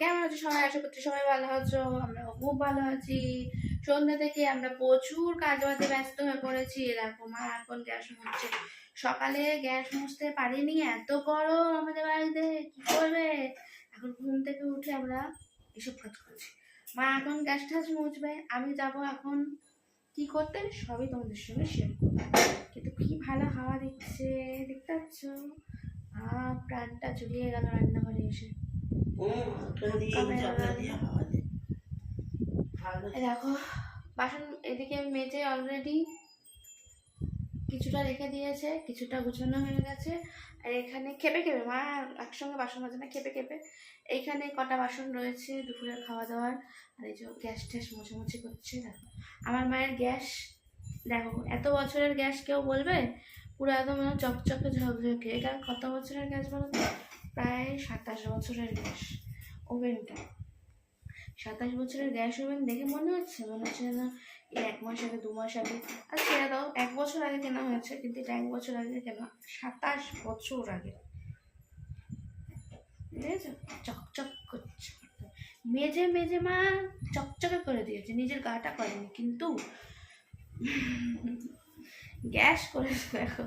কেমন আছো সবাই? আশা সবাই ভালো আমরা খুব ভালো আছি। সন্ধ্যা থেকে আমরা প্রচুর কাজ বাজে ব্যস্ত হয়ে পড়েছি। মা এখন গ্যাস মুছছে সকালে গ্যাস মুছতে পারিনি, এত গরম আমাদের বাড়িতে, কি করবে? এখন ঘুম থেকে উঠে আমরা এসব কাজ করছি। মা এখন গ্যাস টাস মুছবে, আমি যাব এখন কি করতে? সবই তোমাদের সঙ্গে শেয়ার করব। কিন্তু কি ভালো হাওয়া দিচ্ছে, দেখতে পাচ্ছ? প্রাণটা জুড়িয়ে গেল রান্নাঘরে এসে। দেখো, বাসন এদিকে মেজে অলরেডি কিছুটা রেখে দিয়েছে, কিছুটা গুছানো হয়ে গেছে। আর এখানে খেপে খেপে, মা একসঙ্গে বাসন মাজে না, খেপে খেপে। এইখানে কটা বাসন রয়েছে দুপুরের খাওয়া দাওয়ার আর এই যে গ্যাস ট্যাস মোছামুছি করছে, দেখো। আমার মায়ের গ্যাস, দেখো, এত বছরের গ্যাস কেউ বলবে? পুরো একদম চকচকে ঝকঝকে। এটা কত বছরের গ্যাস বলো? প্রায় সাতাশ বছরের গ্যাস ওভেনটা। সাতাশ বছরের গ্যাস ওভেন দেখে মনে হচ্ছে? মনে হচ্ছে এই এক মাস আগে, দু মাস আগে। আর ছেড়ে দাও, এক বছর আগে কেনা হয়েছে, কিন্তু এটা এক বছর আগে কেনা। সাতাশ বছর আগে। চকচক করছে। মেজে মেজে মা চকচকে করে দিয়েছে। নিজের গাটা করেনি, কিন্তু গ্যাস করেছে দেখো।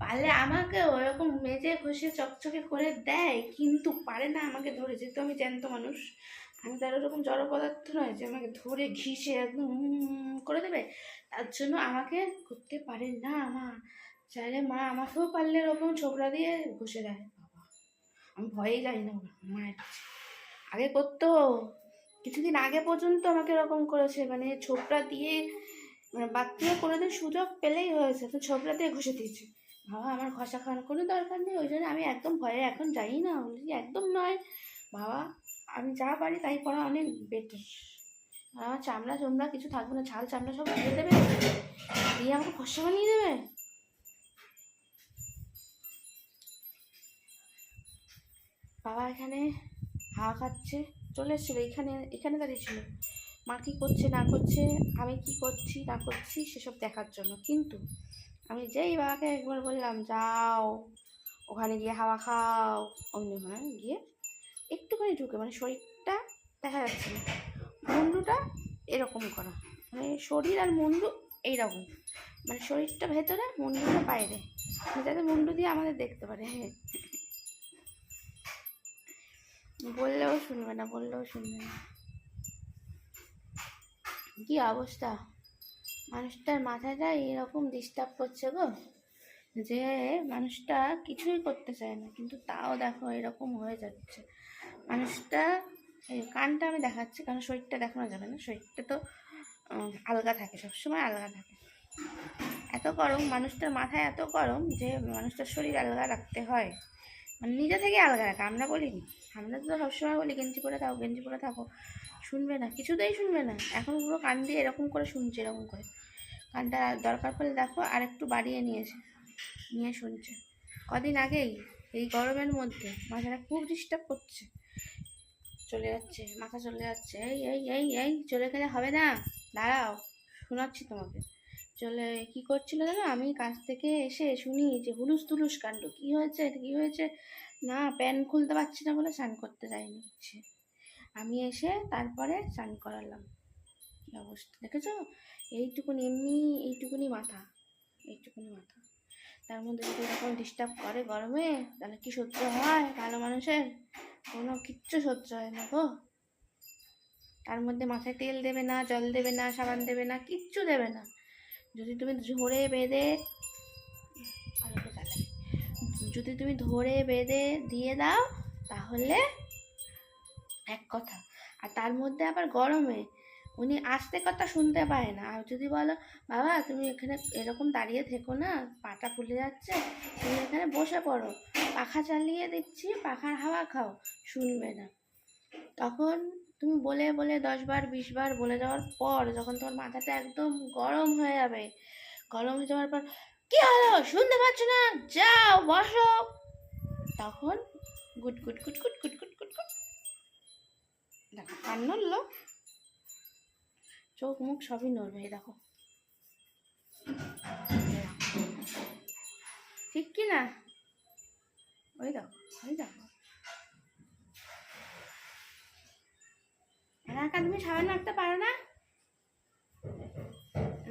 পারলে আমাকে ওরকম মেজে ঘষে চকচকে করে দেয়, কিন্তু পারে না আমাকে ধরে। যেহেতু আমি জ্যান্ত মানুষ, আমি তার ওরকম জড় পদার্থ নয় যে আমাকে ধরে ঘিষে একদম করে দেবে। তার জন্য আমাকে করতে পারে না মা। চাইলে মা আমাকেও পারলে এরকম ছোকরা দিয়ে ঘষে দেয়। আমি ভয়েই যাই না মায়ের কাছে। আগে করতো, কিছুদিন আগে পর্যন্ত আমাকে এরকম করেছে মানে ছোকরা দিয়ে মানে বাদ দিয়ে কোনোদিন সুযোগ পেলেই হয়েছে, তো ছোকরা দিয়ে ঘষে দিয়েছে। বাবা, আমার ঘষা খাওয়ার কোনো দরকার নেই, ওই জন্য আমি একদম ভয়ে এখন যাই না একদম নয়। বাবা, আমি যা পারি তাই করা অনেক বেটার আর আমার চামড়া চামড়া কিছু থাকবে না ছাল চামড়া সব দিয়ে দেবে? দিয়ে আমাকে ঘষা বানিয়ে দেবে? বাবা, এখানে হাওয়া খাচ্ছে, চলে এসেছিল, এখানে এখানে দাঁড়িয়ে ছিল। মা কী করছে, না করছে, আমি কি করছি, না করছি, সেসব দেখার জন্য। কিন্তু আমি যেই বাবাকে একবার বললাম, যাও, ওখানে গিয়ে হাওয়া খাও। অমনি ওখানে গিয়ে একটুখানি ঢুকে মানে শরীরটা দেখা যাচ্ছে না। মুন্ডুটা এরকম করা। মানে শরীর আর মুন্ডু এইরকম। মানে শরীরটা ভেতরে, মুন্ডুটা বাইরে। মানে যাতে মুন্ডু দিয়ে আমাদের দেখতে পারে। হ্যাঁ বললেও শুনবে না, বললেও শুনবে না। কি অবস্থা? মানুষটার মাথাটা এরকম ডিস্টার্ব করছে গো, যে মানুষটা কিছুই করতে চায় না, কিন্তু তাও দেখো এরকম হয়ে যাচ্ছে। মানুষটা কানটা আমি দেখাচ্ছি, কারণ শরীরটা দেখানো যাবে না, শরীরটা তো আলগা থাকে, সবসময় আলগা থাকে। এত গরম, মানুষটার মাথায় এত গরম যে মানুষটার শরীর আলগা রাখতে হয়। মানে নিজে থেকে আলগা রাখা, আমরা বলিনি। আমরা তো সবসময় বলি, গেঞ্জি পরে থাকো, গেঞ্জি পরে থাকো। শুনবে না, কিছুতেই শুনবে না। এখন পুরো কান দিয়ে এরকম করে শুনছে, এরকম করে। কানটা দরকার পড়লে দেখো, আর একটু বাড়িয়ে নিয়েছে নিয়ে শুনছে। কদিন আগেই এই গরমের মধ্যে মাথাটা খুব ডিস্টার্ব করছে। চলে যাচ্ছে, মাথা চলে যাচ্ছে, এই এই এই এই, চলে গেলে হবে না। দাঁড়াও, শোনাচ্ছি তোমাকে। চলে, কি করছিল জানো? আমি কাছ থেকে এসে শুনি যে হুলুস তুলুস কাণ্ড, কি হয়েছে? কি হয়েছে? না, প্যান খুলতে পারছি না বলে স্নান করতে যায়নি আমি এসে তারপরে স্নান করালাম। কি অবস্থা? দেখেছ? এইটুকুনি এমনি, এইটুকুনি মাথা এইটুকুনি মাথা। তার মধ্যে যদি এরকম ডিস্টার্ব করে গরমে, তাহলে কি সহ্য হয় ভালো মানুষের? কোনো কিচ্ছু সহ্য হয় না গো। তার মধ্যে মাথায় তেল দেবে না, জল দেবে না, সাবান দেবে না, কিচ্ছু দেবে না। যদি তুমি ধরে বেঁধে যদি তুমি ধরে বেঁধে দিয়ে দাও, তাহলে এক কথা। আর তার মধ্যে আবার গরমে উনি আসতে কথা শুনতে পায় না। আর যদি বলো, বাবা, তুমি এখানে এরকম দাঁড়িয়ে থেকো না, পাটা ফুলে যাচ্ছে, তুমি এখানে বসে পড়ো। পাখা চালিয়ে দিচ্ছি, পাখার হাওয়া খাও, শুনবে না। তখন তুমি বলে বলে দশ বার, বিশ বার বলে যাওয়ার পর যখন তোমার মাথাটা একদম গরম হয়ে যাবে, গরম হয়ে যাওয়ার পর, কি হলো? শুনতে পাচ্ছ না? যাও, বসো। তখন গুট গুট গুট গুট গুট গুট গুট গুট। দেখো কান নড়লো চোখ মুখ সবই নড়বে দেখো। ঠিক কি না? ওই দেখো ওই দেখো। একা তুমি সাবান আঁকতে পারো না?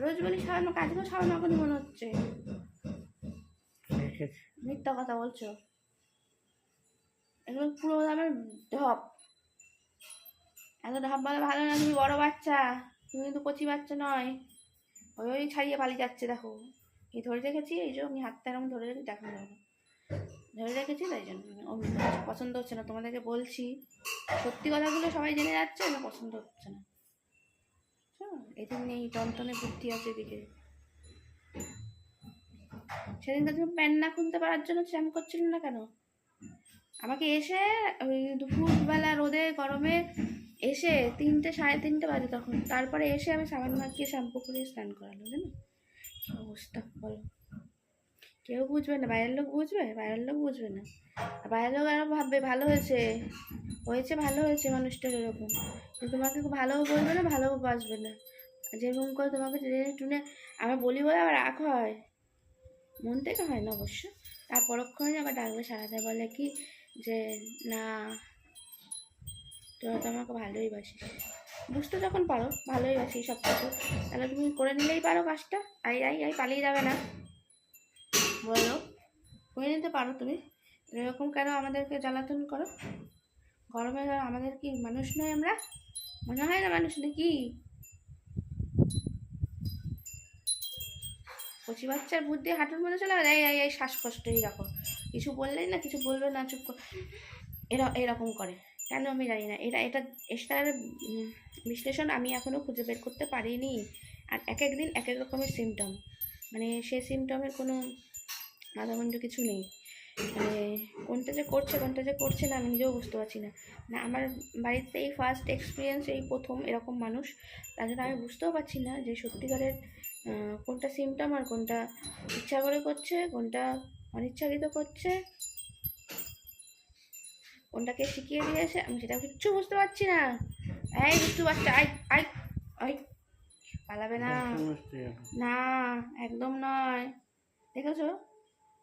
রোজ বলি সাবানো কাজগুলো সাবান এখন মনে হচ্ছে। মিথ্যা কথা বলছো। এগুলো পুরো আমার ঢপ। এত ঢপ বলা ভালো না, তুমি বড় বাচ্চা। তুমি কিন্তু কচি বাচ্চা নয়। ওই ওই ছাড়িয়ে পালিয়ে যাচ্ছে, দেখো। এই ধরে রেখেছি, এই যে আমি হাতটা এরকম ধরে রেখে দেখা যাবে ধরে রেখেছি, তাই জন্য পছন্দ হচ্ছে না। তোমাদেরকে বলছি, সত্যি কথাগুলো সবাই জেনে যাচ্ছে, না পছন্দ হচ্ছে না? এদিন নেই, টনটনে বুদ্ধি আছে এদিকে। সেদিনকে তুমি প্যান্ট না খুলতে পারার জন্য চ্যাম করছিল না কেন? আমাকে এসে ওই দুপুরবেলা রোদে, গরমে এসে তিনটে, সাড়ে তিনটে বাজে তখন। তারপরে এসে আমি সাবান মাখিয়ে শ্যাম্পু করে স্নান করালো, জানো? অবস্থা বলো? কেউ বুঝবে না, বাইরের লোক বুঝবে? বাইরের লোক বুঝবে না। বাইরের লোক আরও ভাববে, ভালো হয়েছে। হয়েছে, ভালো হয়েছে মানুষটার এরকম। তোমাকে ভালোও বলবে না, ভালোও বাসবে না। যেরকম করে তোমাকে টেনে টুনে আমি বলি বলে আবার রাগ হয়। মন থেকে হয় না অবশ্য। তার পরক্ষণে আবার ডাকবে সারাতে বলে কি যে, না তোরা তো আমাকে ভালোই বাসিস বুঝতে যখন পারো, ভালোই বাসি সব কিছু তাহলে তুমি করে নিলেই পারো কাজটা। আই আই আই পালিয়ে যাবে না। বলো, করে নিতে পারো তুমি। এরকম কেন আমাদেরকে জ্বালাতন করো? গরমে আমাদের কি মানুষ নয় আমরা? মনে হয় না মানুষ নাকি? কচি বাচ্চার বুদ্ধি হাঁটুর মধ্যে চলে এই এই এই শ্বাসকষ্ট এইরকম কিছু বললেই না, কিছু বলবে না, চুপ এরা এরকম করে। কেন আমি জানি না। এটা এটা, এটার বিশ্লেষণ আমি এখনও খুঁজে বের করতে পারিনি। আর এক এক দিন এক এক রকমের সিমটম মানে সেই সিমটমের কোনো মাথামুন্ড কিছু নেই। মানে কোনটা যে করছে, কোনটা যে করছে না, আমি নিজেও বুঝতে পারছি না। না আমার বাড়িতে এই ফার্স্ট এক্সপিরিয়েন্স এই প্রথম এরকম মানুষ, তার জন্য আমি বুঝতেও পারছি না যে সত্যিকারের কোনটা সিমটম আর কোনটা ইচ্ছা করে করছে, কোনটা অনিচ্ছাকৃত করছে। কোনটাকে শিখিয়ে দিয়েছে আমি সেটা কিচ্ছু বুঝতে পারছি না। এই বুঝতে বাচ্চা আই আই আই পালাবে না। না একদম নয়। দেখেছ?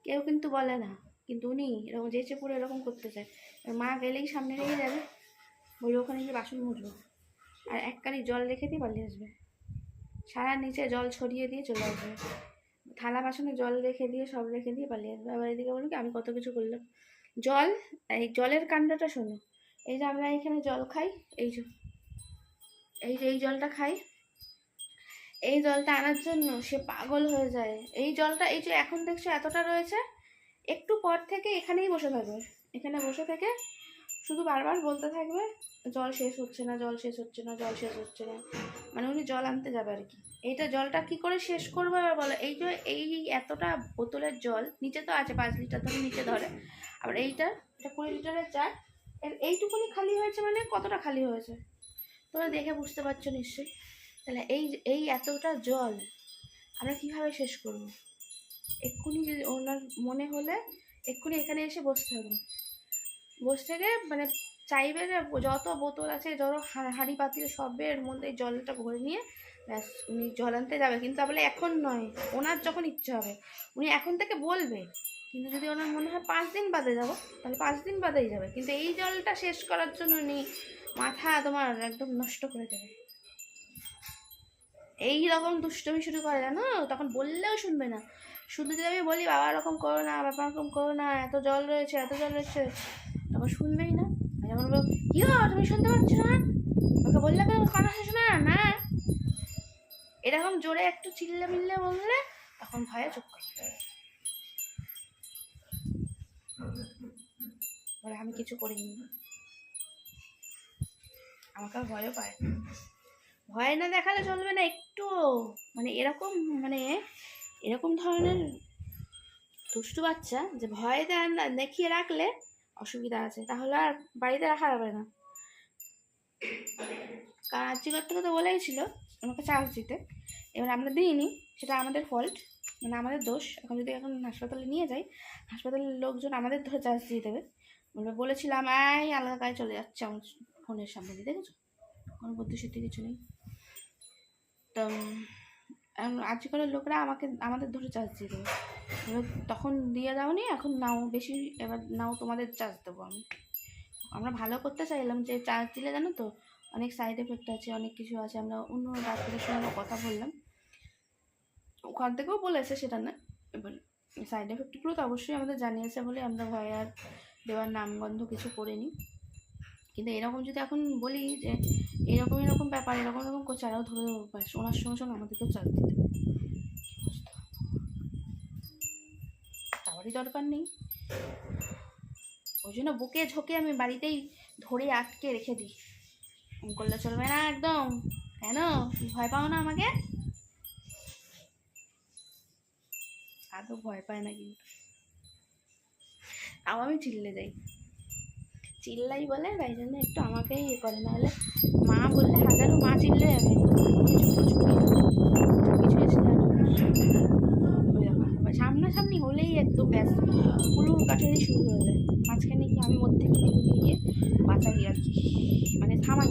কেউ কিন্তু বলে না কিন্তু উনি এরকম যেচে পুরো এরকম করতে চায় মা গেলেই সামনে রেখে যাবে। বলবে ওখানে গিয়ে বাসন মুছবো। আর এক জল রেখে দিয়ে পালিয়ে আসবে। সারা নিচে জল ছড়িয়ে দিয়ে চলে আসবে। থালা বাসনে জল রেখে দিয়ে সব রেখে দিয়ে পালিয়ে আসবে। আবার এদিকে বলবে কি আমি কত কিছু করলাম। জল, এই জলের কাণ্ডটা শোনো। এই যে আমরা এখানে জল খাই, এই যে এই যে এই জলটা খাই, এই জলটা আনার জন্য সে পাগল হয়ে যায়। এই জলটা, এই যে এখন দেখছ এতটা রয়েছে, একটু পর থেকে এখানেই বসে থাকবে। এখানে বসে থেকে শুধু বারবার বলতে থাকবে, জল শেষ হচ্ছে না, জল শেষ হচ্ছে না, জল শেষ হচ্ছে না। মানে উনি জল আনতে যাবে আর কি। এইটা জলটা কি করে শেষ করব বলো? এই যে এই এতটা বোতলের জল, নিচে তো আছে, পাঁচ লিটার ধরে নিচে ধরে আবার এইটা, এটা কুড়ি লিটারের চার। এইটুকুনি খালি হয়েছে মানে কতটা খালি হয়েছে? তোমরা দেখে বুঝতে পারছ নিশ্চয়ই। তাহলে এই এই এতটা জল আমরা কীভাবে শেষ করব? এক্ষুনি যদি ওনার মনে হলে এক্ষুনি এখানে এসে বসতে হবে। বসে থেকে মানে চাইবে যে যত বোতল আছে যত হাঁড়ি পাতিল সবের মধ্যে জলটা ভরে নিয়ে ব্যাস উনি জল আনতে যাবে। কিন্তু তাহলে এখন নয়, ওনার যখন ইচ্ছে হবে, উনি এখন থেকে বলবে। কিন্তু যদি ওনার মনে হয় পাঁচ দিন বাদে যাব, তাহলে পাঁচ দিন বাদেই যাবে। কিন্তু এই জলটা শেষ করার জন্য উনি মাথা তোমার একদম নষ্ট করে দেবে এই রকম দুষ্টমি শুরু করে, জানো? তখন বললেও শুনবে না। শুধু যদি আমি বলি, বাবা এরকম করো না, বাবা এরকম করো না, এত জল রয়েছে, এত জল রয়েছে, তখন শুনবেই না। যখন বলব, কি তুমি শুনতে পাচ্ছ না? ওকে বললে কেন কথা শোনা না না। এরকম জোরে একটু চিল্লে মিল্লে বললে তখন ভয়ে চুপ করে যাবে। বলে আমি কিছু করিনি। আমাকে ভয়ও পায় ভয় না দেখালে চলবে না একটু। মানে এরকম মানে এরকম ধরনের দুষ্টু বাচ্চা যে ভয় দেখিয়ে রাখলে অসুবিধা আছে। তাহলে আর বাড়িতে রাখা যাবে না। কারণ আর্যিকর থেকে তো বলেইছিল আমাকে চার্জ দিতে। এবার আমরা দিইনি, সেটা আমাদের ফল্ট মানে আমাদের দোষ। এখন যদি এখন হাসপাতালে নিয়ে যাই, হাসপাতালের লোকজন আমাদের ধরে চার্জ দিয়ে দেবে। বলবে, বলেছিলাম, এই, আলাদা কাজে চলে যাচ্ছে আমার ফোনের সামনে দিয়ে, দেখেছ? কোনো বুদ্ধি সত্যি কিছু নেই। তো আজকালের লোকরা আমাকে, আমাদের ধরে চার্জ দিয়ে দেবে। তখন দিয়ে দাওনি, এখন নাও, বেশি, এবার নাও তোমাদের চার্জ দেবো আমি। আমরা ভালো করতে চাইলাম যে চার্জ দিলে, জানো তো? অনেক সাইড এফেক্ট আছে, অনেক কিছু আছে। আমরা অন্য ডাক্তারের সঙ্গে কথা বললাম। ওখান থেকেও বলেছে সেটা না। এবার সাইড এফেক্টগুলো তো অবশ্যই আমাদের জানিয়েছে বলে আমরা ভয় আর দেওয়ার নামগন্ধ কিছু করিনি। কিন্তু এরকম যদি এখন বলি যে এরকম এরকম ব্যাপার, এরকম এরকম করছে আরও ধরে ওনার সঙ্গে সঙ্গে আমাদেরকেও চাপ দিতে তারই দরকার নেই। ওই জন্য বুকে ঝোঁকে আমি বাড়িতেই ধরে আটকে রেখে দিই। করলে চলবে না একদম। কেন? ভয় পাও না আমাকে? আদৌ ভয় পায় না কিন্তু। তাও আমি চিল্লে যাই। চিল্লাই বলে তাই জন্য একটু আমাকেই ইয়ে করে, নাহলে মা বললে হাজারো মা চিল্লে যাবে। কিছু এসে সামনাসামনি হলেই একদম ব্যাস, পুরো কাঠারি শুরু হয়ে যায়। মাঝখানে কি আমি মধ্যে গিয়ে বাঁচাই আর কি। মানে থামাই।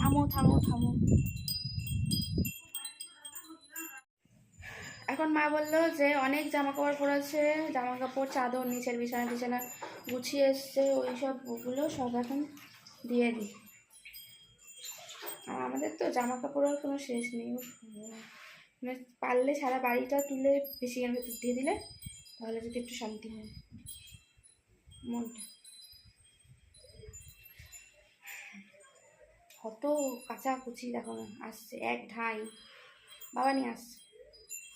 থামো থামো থামো। মা বলল যে, অনেক জামা কাপড় পরেছে জামা কাপড় চাদর, নিচের বিছানা বিছানা গুছিয়ে এসছে ওই সব ওগুলো সব এখন দিয়ে দিই। আর আমাদের তো জামা কাপড়ের কোনো শেষ নেই মানে পারলে সারা বাড়িটা তুলে বেশিখান দিয়ে দিলে, তাহলে যদি একটু শান্তি হয়। মনটা। কত কাঁচা কুচি দেখো আসছে, এক ঢাই, বাবা নিয়ে আসছে।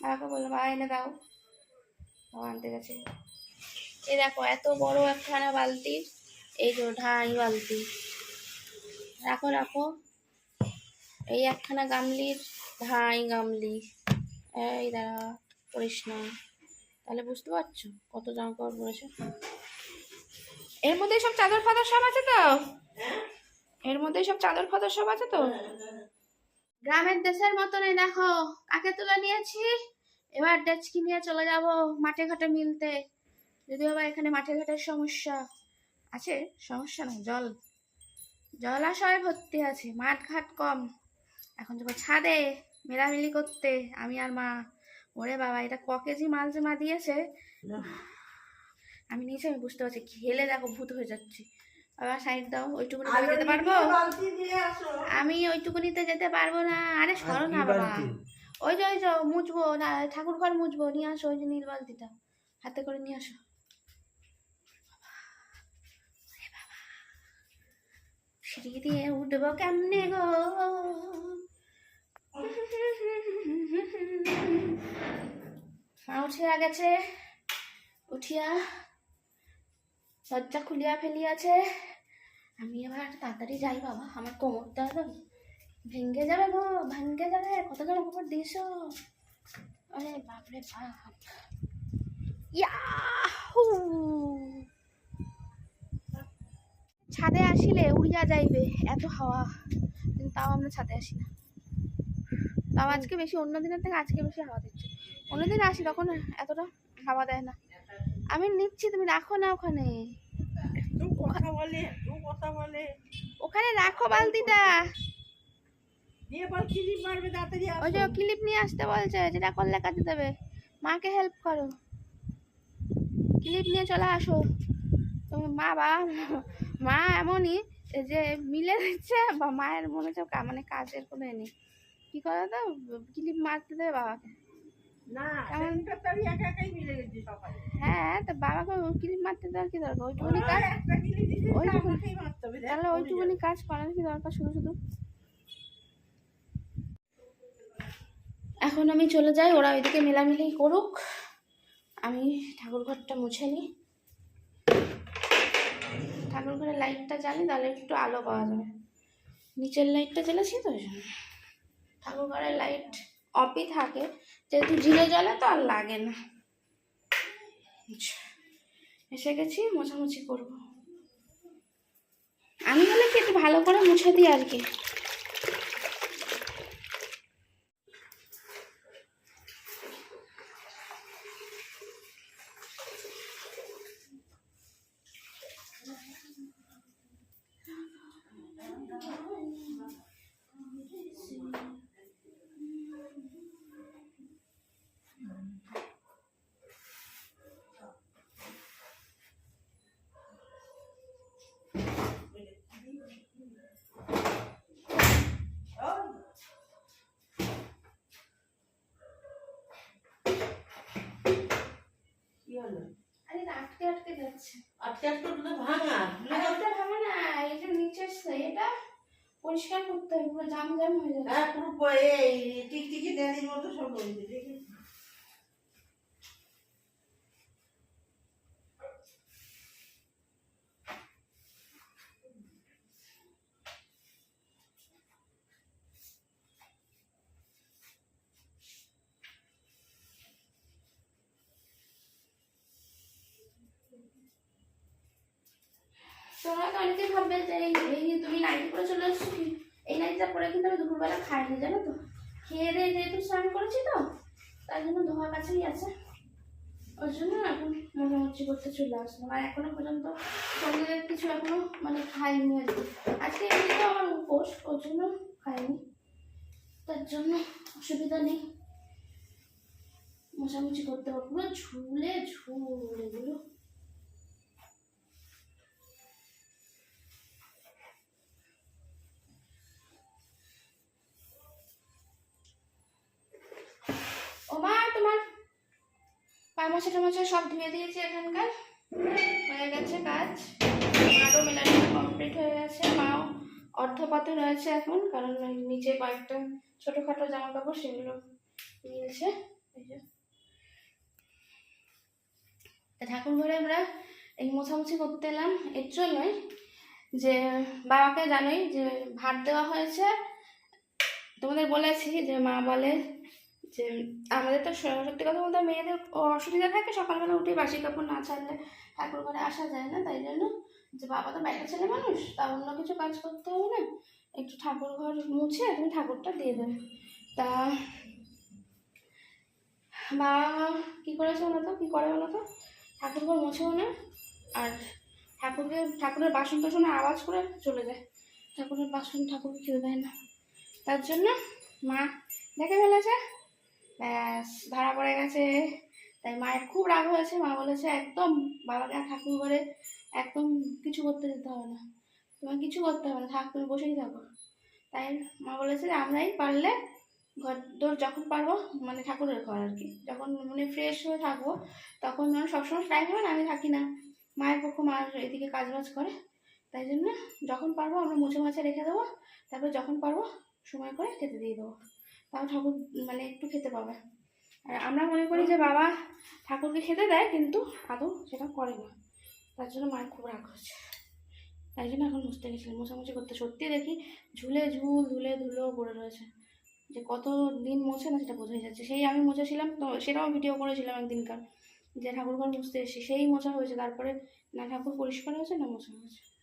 বাবাকে বলল বাবা এনে দাও। বাবা আনতে গেছে। এই দেখো, এত বড় একখানা বালতি, এই যে ঢাই বালতি। রাখো রাখো। এই একখানা গামলির ঢাই গামলি। এই দাঁড়া করিস না। তাহলে বুঝতে পারছ কত জামা কাপড় পরেছে এর মধ্যে সব চাদর ফাদর সব আছে তো? এর মধ্যে সব চাদর ফাদর সব আছে তো? গ্রামের দেশের মতনই দেখো। কাকে তুলে নিয়েছি? এবার ডেচকি নিয়ে চলে যাব মাঠে ঘাটে মিলতে। যদিও বা এখানে মাঠে ঘাটের সমস্যা আছে সমস্যা না জল। জলাশয় ভর্তি আছে মাঠ ঘাট কম। এখন যাব ছাদে মেলামেলি করতে। আমি আর মা ওরে বাবা এটা ক কেজি মাল যে মা দিয়েছে? আমি নিচে আমি বুঝতে পারছি খেলে দেখো ভূত হয়ে যাচ্ছি। বাবা সাইড দাও ওইটুকুনি আমি যেতে পারব? আমি ওইটুকুনিতে যেতে পারব না। আরে সরো না বাবা। ওই যে ওই যে মুছবো না ঠাকুর ঘর মুছবো নিয়ে আসো ওই যে নীল বালতিটা। হাতে করে নিয়ে আসো। সিঁড়ি দিয়ে উঠবো কেমনে গো? মা উঠিয়া গেছে। উঠিয়া দরজা খুলিয়া ফেলিয়াছে। আমি এবার তাড়াতাড়ি যাই বাবা, আমার কোমরটা একদম ভেঙ্গে যাবে গো ভেঙ্গে যাবে, কত জামা কাপড় দিয়েছ? আরে বাপরে বাপ। ছাদে আসিলে উড়িয়া যাইবে, এত হাওয়া। কিন্তু তাও আমরা ছাদে আসি না। তাও আজকে বেশি, অন্য দিনের থেকে আজকে বেশি হাওয়া দিচ্ছে। অন্যদিন আসি, তখন এতটা হাওয়া দেয় না। আমি নিচ্ছি তুমি রাখো না ওখানে। কথা বলে কথা বলে। ওখানে রাখো বালতিটা। ক্লিপ মারবে তাড়াতাড়ি ওই যে ক্লিপ নিয়ে আসতে বলছে যেটা করলে কাজে দেবে? মাকে হেল্প করো। ক্লিপ নিয়ে চলে আসো। তুমি মা বা মা এমনই যে মিলে দিচ্ছে বা মায়ের মনে হচ্ছে মানে কাজের কোনো নেই। কি করে তো? ক্লিপ মারতে দেবে বাবাকে। হ্যাঁ তো বাবাকে ক্লিপ মারতে দেওয়ার কি দরকার? ওইটুকুনি কাজ তাহলে ওইটুকুনি কাজ করার কি দরকার শুধু শুধু? এখন আমি চলে যাই ওরা ওইদিকে মেলামেলি করুক। আমি ঠাকুর ঘরটা মুছে নিই। ঠাকুর ঘরের লাইটটা জ্বালি তাহলে একটু আলো পাওয়া যাবে। নিচের লাইটটা জ্বেলেছি তো ওই জন্য। ঠাকুর ঘরের লাইট অফই থাকে, যেহেতু জিরে জলে তো আর লাগে না। এসে গেছি, মোছামুছি করব। আমি বলে কি একটু ভালো করে মুছে দিই আর কি? ক্যাপ্টনটা ভাঙা। ওটা ভাঙা না এটা নিচের এটা পরিষ্কার করতে হবে পুরো জাম জাম হয়ে যাবে হ্যাঁ পুরো এই টিকটিকি ড্যানির মতো সব হয়েছে দেখি তোমরা তো অনেকেই ভাববে যে এই তুমি নাইটি পরে চলে এসছো এই নাইটিটা পরে কিন্তু আমি দুপুরবেলা খাইনি, জানো তো? খেয়ে দিয়ে যেহেতু স্নান করেছি তো, তার জন্য ধোয়া কাছেই আছে। ওই জন্য এখন মোটামুটি করতে চলে আসলাম। আর এখনও পর্যন্ত সন্ধ্যের কিছু এখনও মানে খাইনি আর কি। আজকে এমনিতে আমার উপোস, ওর জন্য খাইনি। তার জন্য অসুবিধা নেই। মোছামুছি করতে হবে। পুরো ঝুলে ঝুল এগুলো পামোছা টামোছা সব ধুয়ে দিয়েছি এখানকার। হয়ে গেছে কাজ। আরও মেলানো কমপ্লিট হয়ে গেছে। মাও অর্ধপথে রয়েছে এখন, কারণ নিচে কয়েকটা ছোটোখাটো জামা কাপড় সেগুলো মিলছে। ঠাকুর ঘরে আমরা এই মোছামুছি করতে এলাম। এর জন্যই যে বাবাকে জানোই যে ভাত দেওয়া হয়েছে। তোমাদের বলেছি যে মা বলে যে আমাদের তো সত্যি কথা বলতে মেয়েদের অসুবিধা থাকে, সকালবেলা উঠে বাসি কাপড় না ছাড়লে ঠাকুর ঘরে আসা যায় না, তাই জন্য যে বাবা তো বাইরের ছেলে মানুষ, তা অন্য কিছু কাজ করতে হবে না, একটু ঠাকুর ঘর মুছে তুমি ঠাকুরটা দিয়ে দেবে তা বাবা কী করেছে বলো তো? কী করে বলো তো? ঠাকুর ঘর মুছেও না, আর ঠাকুরকে, ঠাকুরের বাসন টাসনে আওয়াজ করে চলে যায়, ঠাকুরের বাসন ঠাকুরকে খেতে দেয় না। তার জন্য মা দেখে ফেলেছে ধরা পড়ে গেছে। তাই মায়ের খুব রাগ হয়েছে। মা বলেছে, একদম বাবাকে আর ঠাকুর ঘরে একদম কিছু করতে দিতে হবে না। তোমার কিছু করতে হবে না। থাক, তুমি বসেই থাকো। তাই মা বলেছে যে আমরাই পারলে ঘর দোর যখন পারব মানে ঠাকুরের ঘর আর কি। যখন মানে ফ্রেশ হয়ে থাকব, তখন মানে সবসময় টাইম হবে না, আমি থাকি না। মায়ের পক্ষ, মা এদিকে কাজ বাজ করে। তাই জন্য যখন পারব, আমরা মুছে মাছে রেখে দেবো। তারপর যখন পারব, সময় করে খেতে দিয়ে দেবো। তাও ঠাকুর মানে একটু খেতে পাবে। আর আমরা মনে করি যে বাবা ঠাকুরকে খেতে দেয়, কিন্তু আদৌ সেটা করে না। তার জন্য মায়ের খুব রাগ হচ্ছে। তাই জন্য এখন মুছতে গেছিলাম। মোছামুছি করতে। সত্যি দেখি ঝুলে ঝুল ধুলে ধুলো পড়ে রয়েছে। যে কত দিন মোছে না সেটা বোঝাই যাচ্ছে। সেই আমি মুছেছিলাম, তো সেটাও ভিডিও করেছিলাম একদিনকার। যে ঠাকুর ঘর মুছতে এসেছি, সেই মোছা হয়েছে। তারপরে না ঠাকুর পরিষ্কার হয়েছে, না মোছা হয়েছে।